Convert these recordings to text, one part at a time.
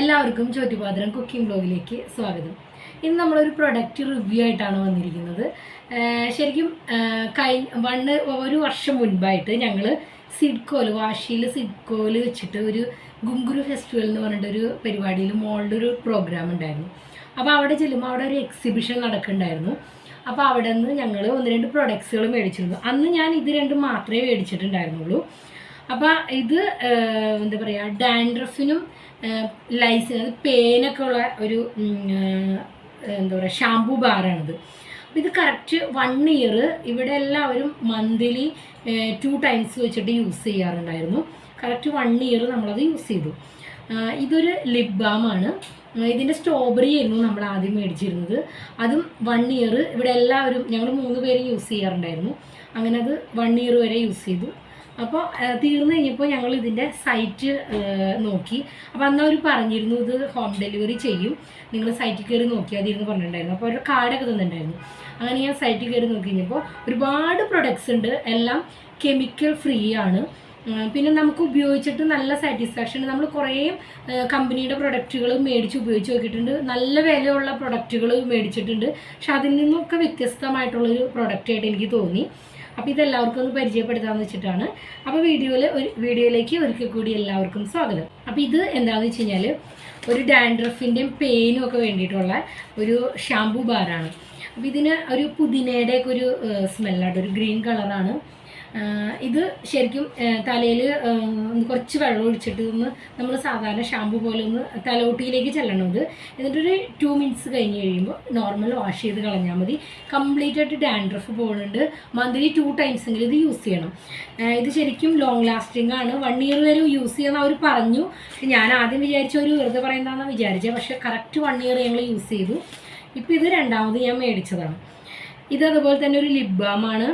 എല്ലാവർക്കും ചോറ്റുപാത്രം കുക്കിംഗ് ബ്ലോഗിലേക്ക് സ്വാഗതം. ഇന്ന് നമ്മളൊരു പ്രൊഡക്റ്റ് റിവ്യൂ ആയിട്ടാണ് വന്നിരിക്കുന്നത്. ശരിക്കും കൈ വണ്ണ് ഒരു വർഷം മുൻപായിട്ട് ഞങ്ങൾ സിഡ്കോൽ വാഷിയിൽ സിഡ്കോൽ വെച്ചിട്ട് ഒരു ഗുങ്കുരു ഫെസ്റ്റിവൽ എന്ന് പറഞ്ഞിട്ടൊരു പരിപാടിയിൽ മോളുടെ ഒരു പ്രോഗ്രാം ഉണ്ടായിരുന്നു. അപ്പോൾ അവിടെ ചെല്ലുമ്പോൾ അവിടെ ഒരു എക്സിബിഷൻ നടക്കുന്നുണ്ടായിരുന്നു. അപ്പോൾ അവിടെ നിന്ന് ഞങ്ങൾ ഒന്ന് രണ്ട് പ്രൊഡക്ട്സുകൾ മേടിച്ചിരുന്നു. അന്ന് ഞാൻ ഇത് രണ്ടും മാത്രമേ മേടിച്ചിട്ടുണ്ടായിരുന്നുള്ളൂ. അപ്പോൾ ഇത് എന്താ പറയുക ഡാൻഡ്രഫിനും ലൈസ് അത് പേനൊക്കെ ഉള്ള ഒരു എന്താ പറയുക ഷാംപൂ ബാറാണിത്. ഇത് കറക്റ്റ് വൺ ഇയർ ഇവിടെ എല്ലാവരും മന്ത്ലി ടു ടൈംസ് വെച്ചിട്ട് യൂസ് ചെയ്യാറുണ്ടായിരുന്നു. കറക്റ്റ് വൺ ഇയർ നമ്മളത് യൂസ് ചെയ്തു. ഇതൊരു ലിപ് ബാമാണ്. ഇതിന്റെ സ്ട്രോബെറി ആയിരുന്നു നമ്മൾ ആദ്യം മേടിച്ചിരുന്നത്. അതും വൺ ഇയർ ഇവിടെ എല്ലാവരും ഞങ്ങൾ മൂന്ന് പേരും യൂസ് ചെയ്യാറുണ്ടായിരുന്നു. അങ്ങനെ അത് വൺ ഇയർ വരെ യൂസ് ചെയ്തു. അപ്പോൾ തീർന്നു കഴിഞ്ഞപ്പോൾ ഞങ്ങൾ ഇതിന്റെ സൈറ്റ് നോക്കി. അപ്പോൾ അന്ന് അവർ പറഞ്ഞിരുന്നു ഇത് ഹോം ഡെലിവറി ചെയ്യും. നിങ്ങൾ സൈറ്റിൽ കയറി നോക്കിയാൽ മതി എന്ന് പറഞ്ഞിട്ടുണ്ടായിരുന്നു. അപ്പോൾ അവരുടെ കാർഡൊക്കെ തന്നിട്ടുണ്ടായിരുന്നു. അങ്ങനെ ഞാൻ സൈറ്റിൽ കയറി നോക്കി കഴിഞ്ഞപ്പോൾ ഒരുപാട് പ്രൊഡക്ട്സ് ഉണ്ട്. എല്ലാം കെമിക്കൽ ഫ്രീ ആണ്. പിന്നെ നമുക്ക് ഉപയോഗിച്ചിട്ട് നല്ല സാറ്റിസ്ഫാക്ഷൻ നമ്മൾ കുറേ കമ്പനിയുടെ പ്രൊഡക്റ്റുകൾ മേടിച്ച് ഉപയോഗിച്ച് നോക്കിയിട്ടുണ്ട്. നല്ല വിലയുള്ള പ്രൊഡക്റ്റുകൾ മേടിച്ചിട്ടുണ്ട്. പക്ഷെ അതിൽ നിന്നൊക്കെ വ്യത്യസ്തമായിട്ടുള്ളൊരു പ്രൊഡക്റ്റായിട്ട് എനിക്ക് തോന്നി. അപ്പോൾ ഇതെല്ലാവർക്കും ഒന്ന് പരിചയപ്പെടുത്താമെന്ന് വെച്ചിട്ടാണ്. അപ്പോൾ വീഡിയോയിൽ ഒരു വീഡിയോയിലേക്ക് ഒരിക്കൽ കൂടി എല്ലാവർക്കും സ്വാഗതം. അപ്പോൾ ഇത് എന്താണെന്ന് വെച്ച് കഴിഞ്ഞാൽ ഒരു ഡാൻഡ്രഫിന്റെയും പെയിനും ഒക്കെ വേണ്ടിയിട്ടുള്ള ഒരു ഷാംപൂ ബാറാണ് അപ്പോൾ ഇതിന് ഒരു പുതിനയുടെയൊക്കെ ഒരു സ്മെല്ലാണ് ഒരു ഗ്രീൻ കളറാണ് ഇത് ശരിക്കും തലയിൽ കുറച്ച് വെള്ളം ഒഴിച്ചിട്ട് ഒന്ന് നമ്മൾ സാധാരണ ഷാമ്പു പോലെ ഒന്ന് തലോട്ടിയിലേക്ക് ചെല്ലണത് എന്നിട്ടൊരു ടു മിനിറ്റ്സ് കഴിഞ്ഞ് കഴിയുമ്പോൾ നോർമൽ വാഷ് ചെയ്ത് കളഞ്ഞാൽ മതി. കംപ്ലീറ്റ് ആയിട്ട് ഡാൻഡ്രഫ് പോകുന്നുണ്ട് മന്ത്ലി ടു ടൈംസ് എങ്കിലും ഇത് യൂസ് ചെയ്യണം. ഇത് ശരിക്കും ലോങ് ലാസ്റ്റിംഗ് ആണ്. വൺ ഇയർ വരെ യൂസ് ചെയ്യാൻ അവർ പറഞ്ഞു. ഞാൻ ആദ്യം വിചാരിച്ച ഒരു വെറുതെ പറയുന്നതാണെന്ന് വിചാരിച്ചത് പക്ഷേ കറക്റ്റ് വൺ ഇയർ ഞങ്ങൾ യൂസ് ചെയ്തു. ഇപ്പോൾ ഇത് രണ്ടാമത് ഞാൻ മേടിച്ചതാണ്. ഇത് അതുപോലെ തന്നെ ഒരു ലിപ് ബാമാണ്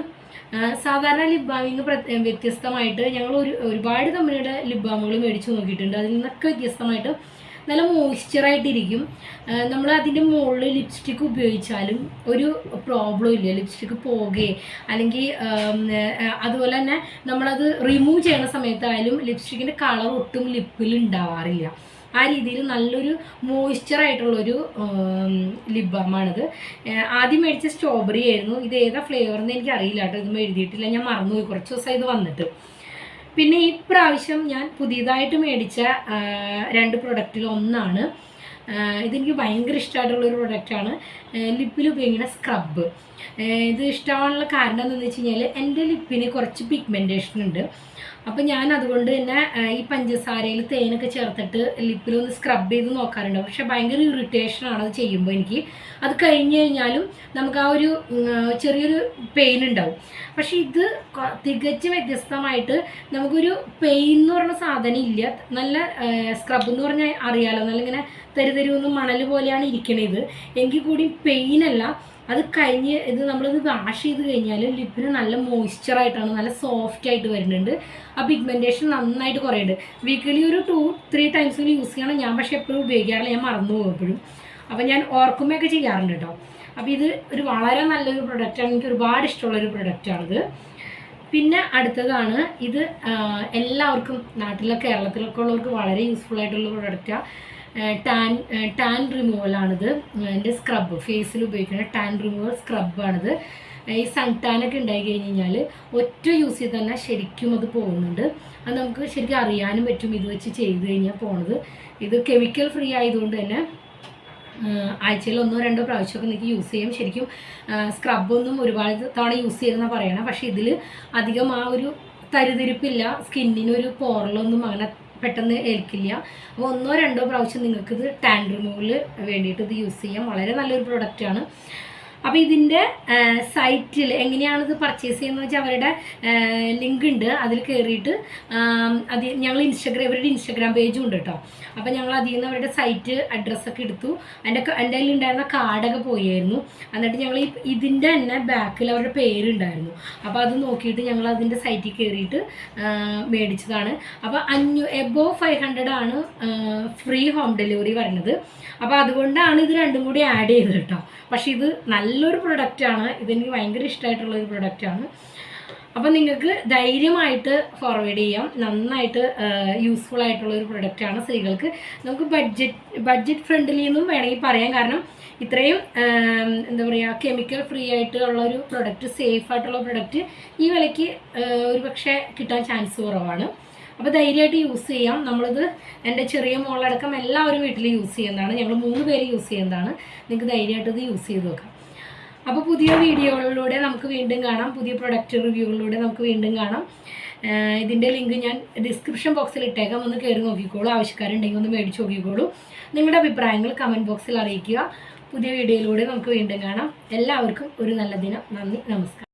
സാധാരണ ലിപ് ബാമിങ് വ്യത്യസ്തമായിട്ട് ഞങ്ങൾ ഒരു ഒരുപാട് കമ്പനിയുടെ ലിപ് ബാമുകൾ മേടിച്ച് നോക്കിയിട്ടുണ്ട്. അതിൽ നിന്നൊക്കെ വ്യത്യസ്തമായിട്ട് നല്ല മോയ്സ്ചറായിട്ടിരിക്കും നമ്മൾ അതിന്റെ മുകളിൽ ലിപ്സ്റ്റിക്ക് ഉപയോഗിച്ചാലും ഒരു പ്രോബ്ലം ഇല്ല. ലിപ്സ്റ്റിക്ക് പോകെ. അല്ലെങ്കിൽ അതുപോലെ തന്നെ നമ്മളത് റിമൂവ് ചെയ്യുന്ന സമയത്തായാലും ലിപ്സ്റ്റിക്കിന്റെ കളർ ഒട്ടും ലിപ്പിൽ ഉണ്ടാവാറില്ല ആ രീതിയിൽ നല്ലൊരു മോയ്സ്ചറായിട്ടുള്ളൊരു ലിപ് ബാമാണിത് ആദ്യം മേടിച്ച സ്ട്രോബെറി ആയിരുന്നു. ഇത് ഏതാ ഫ്ലേവർ എന്ന് എനിക്ക് അറിയില്ല കേട്ടോ. ഇതൊന്നും എഴുതിയിട്ടില്ല. ഞാൻ മറന്നുപോയി കുറച്ച് ദിവസം ഇത് വന്നിട്ട്. പിന്നെ ഇപ്രാവശ്യം പ്രാവശ്യം ഞാൻ പുതിയതായിട്ട് മേടിച്ച രണ്ട് പ്രൊഡക്റ്റിൽ ഒന്നാണ്. ഇതെനിക്ക് ഭയങ്കര ഇഷ്ടമായിട്ടുള്ളൊരു പ്രൊഡക്റ്റാണ് ലിപ്പിൽ ഉപയോഗിക്കുന്ന സ്ക്രബ്ബ് ഇത് ഇഷ്ടമാണുള്ള കാരണം എന്താണെന്ന് വെച്ച് കഴിഞ്ഞാൽ എന്റെ ലിപ്പിന് കുറച്ച് പിഗ്മെന്റേഷൻ ഉണ്ട്. അപ്പോൾ ഞാൻ അതുകൊണ്ട് തന്നെ ഈ പഞ്ചസാരയിൽ തേനൊക്കെ ചേർത്തിട്ട് ലിപ്പിലൊന്ന് സ്ക്രബ് ചെയ്ത് നോക്കാറുണ്ട്. പക്ഷേ ഭയങ്കര ഇറിറ്റേഷൻ ആണ് അത് ചെയ്യുമ്പോൾ എനിക്ക്. അത് കഴിഞ്ഞ് കഴിഞ്ഞാലും നമുക്ക് ആ ഒരു ചെറിയൊരു പെയിൻ ഉണ്ടാവും. പക്ഷെ ഇത് തികച്ചും വ്യത്യസ്തമായിട്ട് നമുക്കൊരു പെയിൻ എന്ന് പറഞ്ഞ സാധനം ഇല്ല. നല്ല സ്ക്രബ് എന്ന് പറഞ്ഞാൽ അറിയാലോ. നല്ല ഇങ്ങനെ തരുതരുവെന്ന് മണൽ പോലെയാണ് ഇരിക്കണത് എങ്കിൽ കൂടി പെയിൻ അല്ല അത് കഴിഞ്ഞ് ഇത് നമ്മളിത് വാഷ് ചെയ്ത് കഴിഞ്ഞാൽ ലിപ്പിന് നല്ല മോയ്സ്ചറായിട്ടാണ് നല്ല സോഫ്റ്റ് ആയിട്ട് വരുന്നുണ്ട്. ആ പിഗ്മെന്റേഷൻ നന്നായിട്ട് കുറയുന്നുണ്ട്. വീക്കിലി ഒരു ടു ത്രീ ടൈംസ് യൂസ് ചെയ്യണം. ഞാൻ പക്ഷേ എപ്പോഴും ഉപയോഗിക്കാറില്ല. ഞാൻ മറന്നു പോകും എപ്പോഴും. അപ്പോൾ ഞാൻ ഓർക്കുമ്പോഴൊക്കെ ചെയ്യാറുണ്ട് കേട്ടോ അപ്പോൾ ഇത് ഒരു വളരെ നല്ലൊരു പ്രൊഡക്റ്റാണ് എനിക്ക് ഒരുപാട് ഇഷ്ടമുള്ളൊരു പ്രൊഡക്റ്റാണിത് പിന്നെ അടുത്തതാണ് ഇത് എല്ലാവർക്കും നാട്ടിലെ കേരളത്തിലൊക്കെ ഉള്ളവർക്ക് വളരെ യൂസ്ഫുൾ ആയിട്ടുള്ള പ്രൊഡക്റ്റാണ് ടാൻ ടാൻ റിമൂവലാണിത് എന്റെ സ്ക്രബ് ഫേസിൽ ഉപയോഗിക്കുന്ന ടാൻ റിമൂവൽ സ്ക്രബാണിത് ഈ സൺ ടാനൊക്കെ ഉണ്ടായി കഴിഞ്ഞ് കഴിഞ്ഞാൽ ഒറ്റ യൂസ് ചെയ്ത് തന്നെ ശരിക്കും അത് പോകുന്നുണ്ട്. അത് നമുക്ക് ശരിക്കും അറിയാനും പറ്റും ഇത് വെച്ച് ചെയ്ത് കഴിഞ്ഞാൽ പോണത്. ഇത് കെമിക്കൽ ഫ്രീ ആയതുകൊണ്ട് തന്നെ ആഴ്ചയിൽ ഒന്നോ രണ്ടോ പ്രാവശ്യമൊക്കെ നിങ്ങൾക്ക് യൂസ് ചെയ്യാം. ശരിക്കും സ്ക്രബൊന്നും ഒരുപാട് തവണ യൂസ് ചെയ്തെന്നാണ് പറയണം. പക്ഷേ ഇതിൽ അധികം ആ ഒരു തരിതിരിപ്പില്ല. സ്കിന്നിനൊരു പോറലൊന്നും അങ്ങനെ പെട്ടെന്ന് ഏൽക്കില്ല. അപ്പോൾ ഒന്നോ രണ്ടോ പ്രാവശ്യം നിങ്ങൾക്കിത് ടാൻ റിമൂവൽ വേണ്ടിയിട്ട് ഇത് യൂസ് ചെയ്യാം. വളരെ നല്ലൊരു പ്രൊഡക്റ്റാണ് അപ്പോൾ ഇതിന്റെ സൈറ്റിൽ എങ്ങനെയാണ് ഇത് പർച്ചേസ് ചെയ്യുന്നത് വെച്ചാൽ അവരുടെ ലിങ്ക് ഉണ്ട്. അതിൽ കയറിയിട്ട് അത് ഞങ്ങൾ ഇൻസ്റ്റഗ്രാം ഇവരുടെ ഇൻസ്റ്റഗ്രാം പേജും ഉണ്ട് കേട്ടോ അപ്പോൾ ഞങ്ങൾ അതിൽ നിന്ന് അവരുടെ സൈറ്റ് അഡ്രസ്സൊക്കെ എടുത്തു. എന്റെ എന്റെ കയ്യിൽ ഉണ്ടായിരുന്ന കാർഡൊക്കെ പോയായിരുന്നു. എന്നിട്ട് ഞങ്ങൾ ഈ ഇതിന്റെ തന്നെ ബാക്കിൽ അവരുടെ പേരുണ്ടായിരുന്നു അപ്പോൾ അത് നോക്കിയിട്ട് ഞങ്ങൾ അതിന്റെ സൈറ്റിൽ കയറിയിട്ട് മേടിച്ചതാണ്. അപ്പോൾ അഞ്ഞൂ എബോ ഫൈവ് ഹൺഡ്രഡ് ആണ് ഫ്രീ ഹോം ഡെലിവറി വരുന്നത്. അപ്പോൾ അതുകൊണ്ടാണ് ഇത് രണ്ടും കൂടി ആഡ് ചെയ്തത് കേട്ടോ പക്ഷേ ഇത് നല്ലൊരു പ്രൊഡക്റ്റാണ് ഇതെനിക്ക് ഭയങ്കര ഇഷ്ടമായിട്ടുള്ള ഒരു പ്രൊഡക്റ്റാണ് അപ്പം നിങ്ങൾക്ക് ധൈര്യമായിട്ട് ഫോർവേഡ് ചെയ്യാം. നന്നായിട്ട് യൂസ്ഫുൾ ആയിട്ടുള്ള ഒരു പ്രൊഡക്റ്റാണ് സ്ത്രീകൾക്ക്. നമുക്ക് ബഡ്ജറ്റ് ബഡ്ജറ്റ് ഫ്രണ്ട്ലി എന്നും വേണമെങ്കിൽ പറയാം. കാരണം ഇത്രയും എന്താ പറയുക കെമിക്കൽ ഫ്രീ ആയിട്ടുള്ള ഒരു പ്രൊഡക്റ്റ് സേഫ് ആയിട്ടുള്ള പ്രൊഡക്റ്റ് ഈ വിലയ്ക്ക് ഒരു പക്ഷേ കിട്ടാൻ ചാൻസ് കുറവാണ്. അപ്പോൾ ധൈര്യമായിട്ട് യൂസ് ചെയ്യാം. നമ്മളിത് എന്റെ ചെറിയ മോളടക്കം എല്ലാവരും വീട്ടിൽ യൂസ് ചെയ്യുന്നതാണ്. ഞങ്ങൾ മൂന്ന് പേര് യൂസ് ചെയ്യുന്നതാണ്. നിങ്ങൾക്ക് ധൈര്യമായിട്ട് ഇത് യൂസ് ചെയ്ത് നോക്കാം. അപ്പോൾ പുതിയ വീഡിയോകളിലൂടെ നമുക്ക് വീണ്ടും കാണാം. പുതിയ പ്രൊഡക്റ്റ് റിവ്യൂകളിലൂടെ നമുക്ക് വീണ്ടും കാണാം. ഇതിന്റെ ലിങ്ക് ഞാൻ ഡിസ്ക്രിപ്ഷൻ ബോക്സിൽ ഇട്ടേക്കാം. ഒന്ന് കയറി നോക്കിക്കോളൂ. ആവശ്യക്കാരുണ്ടെങ്കിൽ ഒന്ന് മേടിച്ച് നോക്കിക്കോളൂ. നിങ്ങളുടെ അഭിപ്രായങ്ങൾ കമന്റ് ബോക്സിൽ അറിയിക്കുക. പുതിയ വീഡിയോയിലൂടെ നമുക്ക് വീണ്ടും കാണാം. എല്ലാവർക്കും ഒരു നല്ല ദിനം. നന്ദി. നമസ്കാരം.